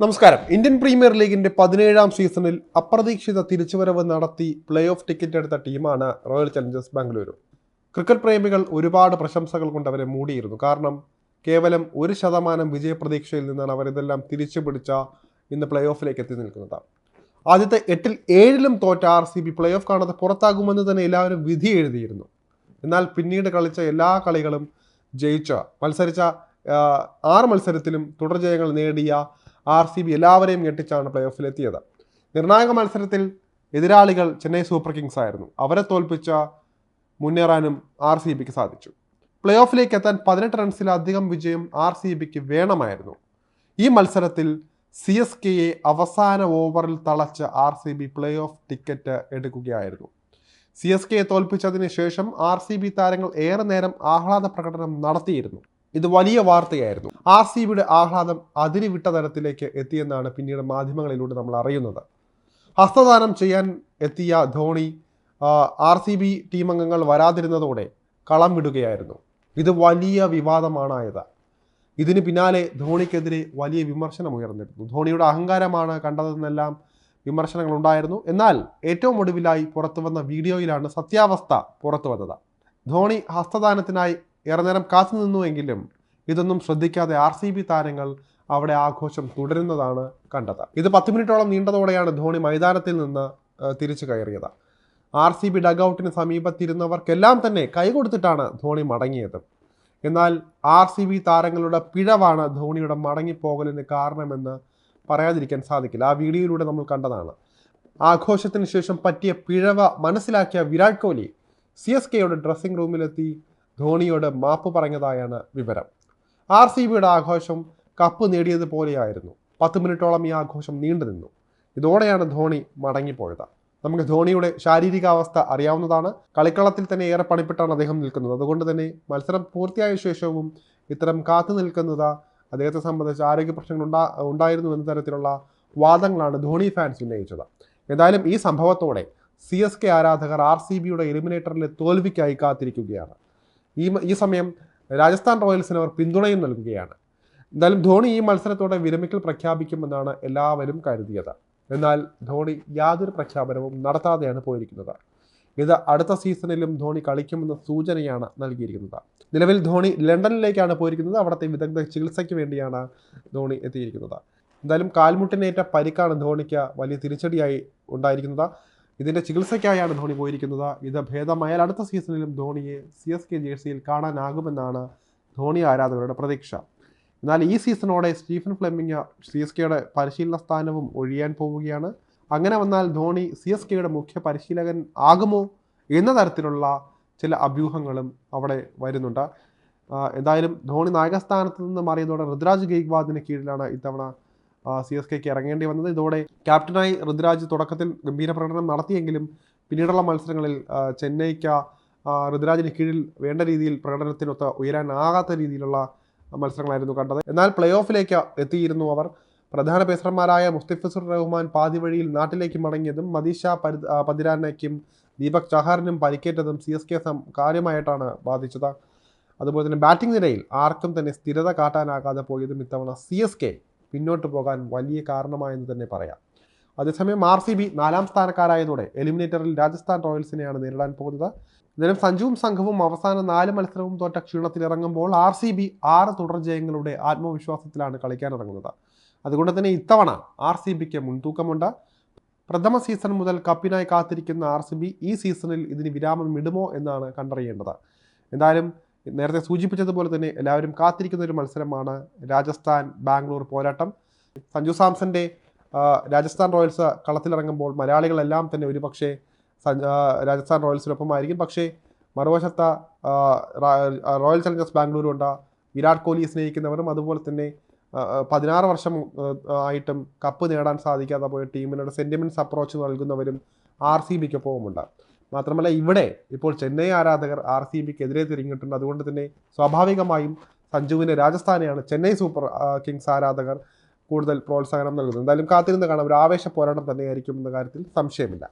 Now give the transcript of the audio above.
നമസ്കാരം. Indian premier ലീഗിന്റെ പതിനേഴാം സീസണിൽ അപ്രതീക്ഷിത തിരിച്ചുവരവ് നടത്തി പ്ലേ ഓഫ് ടിക്കറ്റ് എടുത്ത ടീമാണ് റോയൽ ചലഞ്ചേഴ്സ് ബാംഗ്ലൂരു. ക്രിക്കറ്റ് പ്രേമികൾ ഒരുപാട് പ്രശംസകൾ കൊണ്ട് അവരെ മൂടിയിരുന്നു. കാരണം കേവലം ഒരു ശതമാനം വിജയപ്രതീക്ഷയിൽ നിന്നാണ് അവരിതെല്ലാം തിരിച്ചു പിടിച്ച ഇന്ന് പ്ലേ ഓഫിലേക്ക് എത്തി നിൽക്കുന്നത്. ആദ്യത്തെ എട്ടിൽ ഏഴിലും തോറ്റ R C B play off കാണാതെ പുറത്താകുമെന്ന് തന്നെ എല്ലാവരും വിധി എഴുതിയിരുന്നു. എന്നാൽ പിന്നീട് കളിച്ച എല്ലാ കളികളും ജയിച്ച മത്സരിച്ച ആറ് മത്സരത്തിലും തുടർജയങ്ങൾ നേടിയ ആർ സി ബി എല്ലാവരെയും ഞെട്ടിച്ചാണ് പ്ലേ ഓഫിലെത്തിയത് നിർണായക മത്സരത്തിൽ എതിരാളികൾ ചെന്നൈ സൂപ്പർ കിങ്സ് ആയിരുന്നു. അവരെ തോൽപ്പിച്ച മുന്നേറാനും ആർ സി ബിക്ക് സാധിച്ചു. പ്ലേ ഓഫിലേക്ക് എത്താൻ പതിനെട്ട് റൺസിലധികം വിജയം ആർ സി ബിക്ക് വേണമായിരുന്നു. ഈ മത്സരത്തിൽ സി എസ് കെയെ അവസാന ഓവറിൽ തളച്ച R C B play off ticket എടുക്കുകയായിരുന്നു. C S കെയെ തോൽപ്പിച്ചതിന് ശേഷം ആർ സി ബി താരങ്ങൾ ഏറെ നേരം ആഹ്ലാദ പ്രകടനം നടത്തിയിരുന്നു. ഇത് വലിയ വാർത്തയായിരുന്നു. ആർ സി ബിയുടെ ആഹ്ലാദം അതിരിവിട്ട തരത്തിലേക്ക് എത്തിയെന്നാണ് പിന്നീട് മാധ്യമങ്ങളിലൂടെ നമ്മൾ അറിയുന്നത്. ഹസ്തദാനം ചെയ്യാൻ എത്തിയ Dhoni R C B team അംഗങ്ങൾ വരാതിരുന്നതോടെ കളം വിടുകയായിരുന്നു. ഇത് വലിയ വിവാദമാണായത്. ഇതിന് പിന്നാലെ ധോണിക്കെതിരെ വലിയ വിമർശനം ഉയർന്നിരുന്നു. ധോണിയുടെ അഹങ്കാരമാണ് കണ്ടതെന്നെല്ലാം വിമർശനങ്ങൾ ഉണ്ടായിരുന്നു. എന്നാൽ ഏറ്റവും ഒടുവിലായി പുറത്തു വന്ന വീഡിയോയിലാണ് സത്യാവസ്ഥ പുറത്തു വന്നത് ധോണി ഹസ്തദാനത്തിനായി ഏറെ നേരം കാത്തു നിന്നുവെങ്കിലും ഇതൊന്നും ശ്രദ്ധിക്കാതെ ആർ സി ബി താരങ്ങൾ അവിടെ ആഘോഷം തുടരുന്നതാണ് കണ്ടത്. ഇത് പത്ത് മിനിറ്റോളം നീണ്ടതോടെയാണ് ധോണി മൈതാനത്തിൽ നിന്ന് തിരിച്ചു കയറിയത്. ആർ സി ബി ഡഗൌട്ടിന് സമീപത്തിരുന്നവർക്കെല്ലാം തന്നെ കൈകൊടുത്തിട്ടാണ് ധോണി മടങ്ങിയത്. എന്നാൽ ആർ സി ബി താരങ്ങളുടെ പിഴവാണ് ധോണിയുടെ മടങ്ങിപ്പോകലിന് കാരണമെന്ന് പറയാതിരിക്കാൻ സാധിക്കില്ല. ആ വീഡിയോയിലൂടെ നമ്മൾ കണ്ടതാണ്. ആഘോഷത്തിന് ശേഷം പറ്റിയ പിഴവ മനസ്സിലാക്കിയ വിരാട് കോഹ്ലി സി എസ് കെയുടെ ഡ്രസ്സിംഗ് റൂമിലെത്തി ധോണിയോട് മാപ്പ് പറഞ്ഞതായാണ് വിവരം. ആർ സി ബിയുടെ ആഘോഷം കപ്പ് നേടിയതുപോലെയായിരുന്നു പത്ത് മിനിറ്റോളം ഈ ആഘോഷം നീണ്ടു നിന്നു. ഇതോടെയാണ് ധോണി മടങ്ങിപ്പോയത്. നമുക്ക് ധോണിയുടെ ശാരീരികാവസ്ഥ അറിയാവുന്നതാണ്. കളിക്കളത്തിൽ തന്നെ ഏറെ പണിപ്പെട്ടാണ് അദ്ദേഹം നിൽക്കുന്നത്. അതുകൊണ്ട് തന്നെ മത്സരം പൂർത്തിയായ ശേഷവും ഇത്തരം കാത്തു നിൽക്കുന്നത് അദ്ദേഹത്തെ സംബന്ധിച്ച് ആരോഗ്യ പ്രശ്നങ്ങൾ ഉണ്ടാ ഉണ്ടായിരുന്നു എന്ന തരത്തിലുള്ള വാദങ്ങളാണ് ധോണി ഫാൻസ് ഉന്നയിച്ചത്. എന്തായാലും ഈ സംഭവത്തോടെ സി എസ് കെ ആരാധകർ ആർ സി ബിയുടെ എലിമിനേറ്ററിലെ തോൽവിക്കായി കാത്തിരിക്കുകയാണ്. ഈ ഈ സമയം രാജസ്ഥാൻ റോയൽസിന് അവർ പിന്തുണയും നൽകുകയാണ്. എന്തായാലും ധോണി ഈ മത്സരത്തോടെ വിരമിക്കൽ പ്രഖ്യാപിക്കുമെന്നാണ് എല്ലാവരും കരുതിയത്. എന്നാൽ ധോണി യാതൊരു പ്രഖ്യാപനവും നടത്താതെയാണ് പോയിരിക്കുന്നത്. ഇത് അടുത്ത സീസണിലും ധോണി കളിക്കുമെന്ന സൂചനയാണ് നൽകിയിരിക്കുന്നത്. നിലവിൽ ധോണി ലണ്ടനിലേക്കാണ് പോയിരിക്കുന്നത്. അവിടുത്തെ വിദഗ്ധ ചികിത്സയ്ക്ക് വേണ്ടിയാണ് ധോണി എത്തിയിരിക്കുന്നത്. എന്തായാലും കാൽമുട്ടിനേറ്റ പരിക്കാണ് ധോണിക്ക് വലിയ തിരിച്ചടിയായി ഉണ്ടായിരിക്കുന്നത്. ഇതിന്റെ ചികിത്സയ്ക്കായാണ് ധോണി പോയിരിക്കുന്നത്. ഇത് ഭേദമായാൽ അടുത്ത സീസണിലും ധോണിയെ സി എസ് കെ ജേഴ്സിയിൽ കാണാനാകുമെന്നാണ് ധോണി ആരാധകരുടെ പ്രതീക്ഷ. എന്നാൽ ഈ സീസണോടെ സ്റ്റീഫൻ ഫ്ലെമിംഗ് സി എസ് കെയുടെ പരിശീലന സ്ഥാനവും ഒഴിയാൻ പോവുകയാണ്. അങ്ങനെ വന്നാൽ ധോണി സി എസ് കെയുടെ മുഖ്യ പരിശീലകൻ ആകുമോ എന്ന തരത്തിലുള്ള ചില അഭ്യൂഹങ്ങളും അവിടെ വരുന്നുണ്ട്. എന്തായാലും ധോണി നായകസ്ഥാനത്ത് നിന്ന് മാറിയതോടെ ഋതുരാജ് ഗെയ്ക്വാദിന് കീഴിലാണ് ഇത്തവണ സി എസ് കെക്ക് ഇറങ്ങേണ്ടി വന്നത്. ഇതോടെ ക്യാപ്റ്റനായി ഋതുരാജ് തുടക്കത്തിൽ ഗംഭീര പ്രകടനം നടത്തിയെങ്കിലും പിന്നീടുള്ള മത്സരങ്ങളിൽ ചെന്നൈക്ക ഋതുരാജിന് കീഴിൽ വേണ്ട രീതിയിൽ പ്രകടനത്തിനൊത്ത് ഉയരാനാകാത്ത രീതിയിലുള്ള മത്സരങ്ങളായിരുന്നു കണ്ടത്. എന്നാൽ പ്ലേ ഓഫിലേക്ക് എത്തിയിരുന്നു അവർ. പ്രധാന പേസർമാരായ മുസ്തിഫിസുർ റഹ്മാൻ പാതി വഴിയിൽ നാട്ടിലേക്ക് മടങ്ങിയതും മദീഷ പരി പതിരാനയ്ക്കും ദീപക് ചഹാറിനും പരിക്കേറ്റതും സി എസ് കെ കാര്യമായിട്ടാണ് ബാധിച്ചത്. അതുപോലെ തന്നെ ബാറ്റിംഗ് നിരയിൽ ആർക്കും തന്നെ സ്ഥിരത കാട്ടാനാകാതെ പോയതും ഇത്തവണ സി എസ് കെ പിന്നോട്ട് പോകാൻ വലിയ കാരണമായെന്ന് തന്നെ പറയാം. അതേസമയം ആർ സി ബി നാലാം സ്ഥാനക്കാരായതോടെ എലിമിനേറ്ററിൽ രാജസ്ഥാൻ റോയൽസിനെയാണ് നേരിടാൻ പോകുന്നത്. ഇന്നലെ സഞ്ജുവും സംഘവും അവസാന നാല് മത്സരവും തോറ്റ ക്ഷീണത്തിലിറങ്ങുമ്പോൾ ആർ സി ബി ആറ് തുടർ ജയങ്ങളുടെ ആത്മവിശ്വാസത്തിലാണ് കളിക്കാനിറങ്ങുന്നത് അതുകൊണ്ട് തന്നെ ഇത്തവണ ആർ സി ബിക്ക് മുൻതൂക്കമുണ്ട്. പ്രഥമ സീസൺ മുതൽ കപ്പിനായി കാത്തിരിക്കുന്ന ആർ സി ബി ഈ സീസണിൽ ഇതിന് വിരാമം ഇടുമോ എന്നാണ് കണ്ടറിയേണ്ടത്. എന്തായാലും നേരത്തെ സൂചിപ്പിച്ചതുപോലെ തന്നെ എല്ലാവരും കാത്തിരിക്കുന്ന ഒരു മത്സരമാണ് രാജസ്ഥാൻ ബാംഗ്ലൂർ പോരാട്ടം. സഞ്ജു സാംസന്റെ രാജസ്ഥാൻ റോയൽസ് കളത്തിലിറങ്ങുമ്പോൾ മലയാളികളെല്ലാം തന്നെ ഒരു പക്ഷേ രാജസ്ഥാൻ റോയൽസിനൊപ്പമായിരിക്കും. പക്ഷേ മറുവശത്ത് റോയൽ ചലഞ്ചേഴ്സ് ബാംഗ്ലൂരുണ്ട് വിരാട് കോഹ്ലിയെ സ്നേഹിക്കുന്നവരും അതുപോലെ തന്നെ പതിനാറ് വർഷം ആയിട്ടും കപ്പ് നേടാൻ സാധിക്കാതെ പോയ ടീമിനോട് സെന്റിമെന്റ്സ് അപ്രോച്ച് നൽകുന്നവരും ആർ സി ബിക്കൊപ്പവുമുണ്ട്. മാത്രമല്ല ഇവിടെ ഇപ്പോൾ ചെന്നൈ ആരാധകർ ആർ സി ബിക്കെതിരെ തിരിഞ്ഞിട്ടുണ്ട്. അതുകൊണ്ട് തന്നെ സ്വാഭാവികമായും സഞ്ജുവിന് രാജസ്ഥാനെയാണ് ചെന്നൈ സൂപ്പർ കിങ്സ് ആരാധകർ കൂടുതൽ പ്രോത്സാഹനം നൽകുന്നത്. എന്തായാലും കാത്തിരുന്ന് കാണാം. ഒരു ആവേശ പോരാട്ടം തന്നെയായിരിക്കും എന്ന കാര്യത്തിൽ സംശയമില്ല.